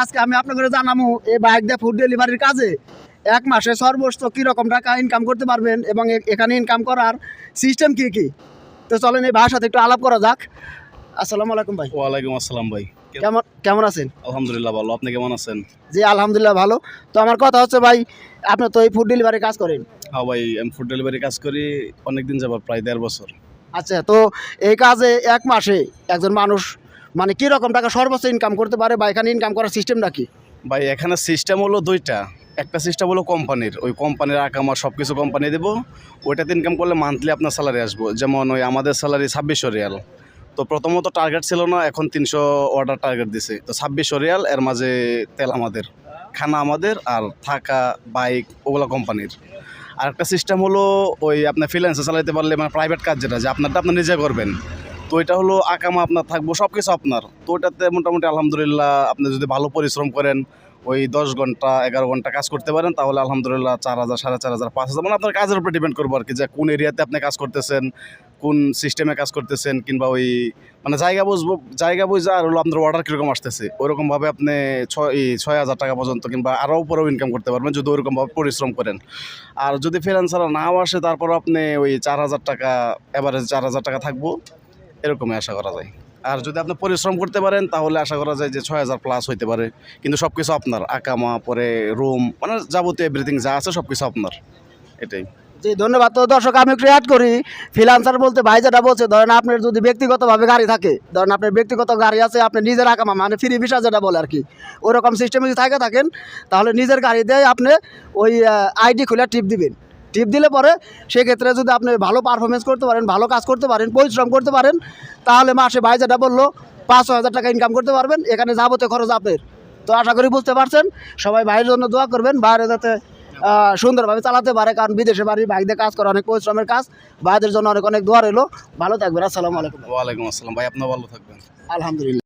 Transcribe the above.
আজকে আমি আপনাকে জানাব এই বাইক দিয়ে ফুড ডেলিভারির কাজে এক মাসে সর্বোচ্চ কীরকম টাকা ইনকাম করতে পারবেন এবং এখানে ইনকাম করার সিস্টেম কি কি? তো চলেন এই ভাইয়ের সাথে একটু আলাপ করা যাক। আসসালামু আলাইকুম ভাই। ওয়ালাইকুম আসসালাম ভাই। কেমন কেমন আছেন? আলহামদুলিল্লাহ ভালো। আপনি কেমন আছেন? জি আলহামদুলিল্লাহ ভালো। তো আমার কথা হচ্ছে ভাই আপনি তো এই ফুড ডেলিভারি কাজ করেন। হ্যাঁ ভাই আমি ফুড ডেলিভারি কাজ করি অনেকদিন যাবার প্রায় দেড় বছর। আচ্ছা তো এই কাজে এক মাসে একজন মানুষ মানে কি রকম টাকা সর্বোচ্চ ইনকাম করতে পারে বা এখানে ইনকাম করার সিস্টেমটা কি? ভাই, এখানে সিস্টেম হলো দুইটা। একটা সিস্টেম হলো কোম্পানির ওই কোম্পানির আকামা সব কিছু কোম্পানি দেবো। ওইটাতে ইনকাম করলে মান্থলি আপনার স্যালারি আসব। যেমন ওই আমাদের স্যালারি ছাব্বিশশো রিয়াল। তো প্রথমত টার্গেট ছিল না, এখন তিনশো অর্ডার টার্গেট দিছে। তো ছাব্বিশশো রিয়াল, এর মাঝে তেল আমাদের, খানা আমাদের আর থাকা বাইক ওগুলো কোম্পানির আর একটা সিস্টেম হলো ওই আপনার ফ্রিল্যান্সে চালাইতে পারলে মানে প্রাইভেট কাজ যেটা, যে আপনারটা আপনি নিজে করবেন। তো এটা হলো আকামা আপনার থাকব সব কিছু আপনার। তো ওটাতে মোটামুটি আলহামদুলিল্লাহ আপনি যদি ভালো পরিশ্রম করেন, ওই দশ ঘণ্টা, এগারো ঘণ্টা কাজ করতে পারেন, তাহলে আলহামদুলিল্লাহ চার হাজার, সাড়ে চার হাজার, পাঁচ হাজার মানে আপনার কাজের উপর ডিপেন্ড করব আর কি যে কোন এরিয়াতে আপনি কাজ করতেছেন, কোন সিস্টেমে কাজ করতেছেন, কিংবা ওই মানে জায়গা বুঝব, জায়গা বুঝে আর হলো আপনার অর্ডার কীরকম আসতেছে। ওরকমভাবে আপনি ছয় ছয় হাজার টাকা পর্যন্ত কিংবা আরও উপরেও ইনকাম করতে পারবেন, যদি ওরকমভাবে পরিশ্রম করেন। আর যদি ফ্রিল্যান্সার নাও আসে তারপর আপনি ওই চার হাজার টাকা এভারেজ চার হাজার টাকা থাকব। এরকমই আশা করা যায়। আর যদি আপনি পরিশ্রম করতে পারেন, তাহলে আশা করা যায় যে ছয় হাজার প্লাস হইতে পারে। কিন্তু সব কিছু আপনার, আকামা, পরে রুম মানে যাবতীয় এভরিথিং যা আছে সব কিছু আপনার। এটাই। জি, ধন্যবাদ। তো দর্শক, আমি একটু অ্যাড করি। ফ্রিলান্সার বলতে ভাই যেটা বলছে, ধরেন আপনার যদি ব্যক্তিগতভাবে গাড়ি থাকে, ধরেন আপনার ব্যক্তিগত গাড়ি আছে, আপনি নিজের আকামা মানে ফ্রি ভিসা যেটা বলে আর কি, ওরকম সিস্টেমে যদি থাকে থাকেন, তাহলে নিজের গাড়ি দিয়ে আপনি ওই আইডি খুলে টিপ দিবেন। টিপ দিলে পরে সেক্ষেত্রে যদি আপনি ভালো পারফরমেন্স করতে পারেন ভালো কাজ করতে পারেন পরিশ্রম করতে পারেন তাহলে মাসে ভাই যেটা বলল পাঁচ হাজার টাকা ইনকাম করতে পারবেন এখানে যাবতীয় খরচ আপনার। তো আশা করি বুঝতে পারছেন সবাই ভাইয়ের জন্য দোয়া করবেন বাইরে যাতে সুন্দরভাবে চালাতে পারে কারণ বিদেশে বাড়ি দিয়ে কাজ করে অনেক পরিশ্রমের কাজ ভাইদের জন্য অনেক অনেক দোয়া রইল। ভালো থাকবেন আসসালামু আলাইকুম। ওয়ালাইকুম আসসালাম ভাই আপনার ভালো থাকবেন। আলহামদুলিল্লাহ।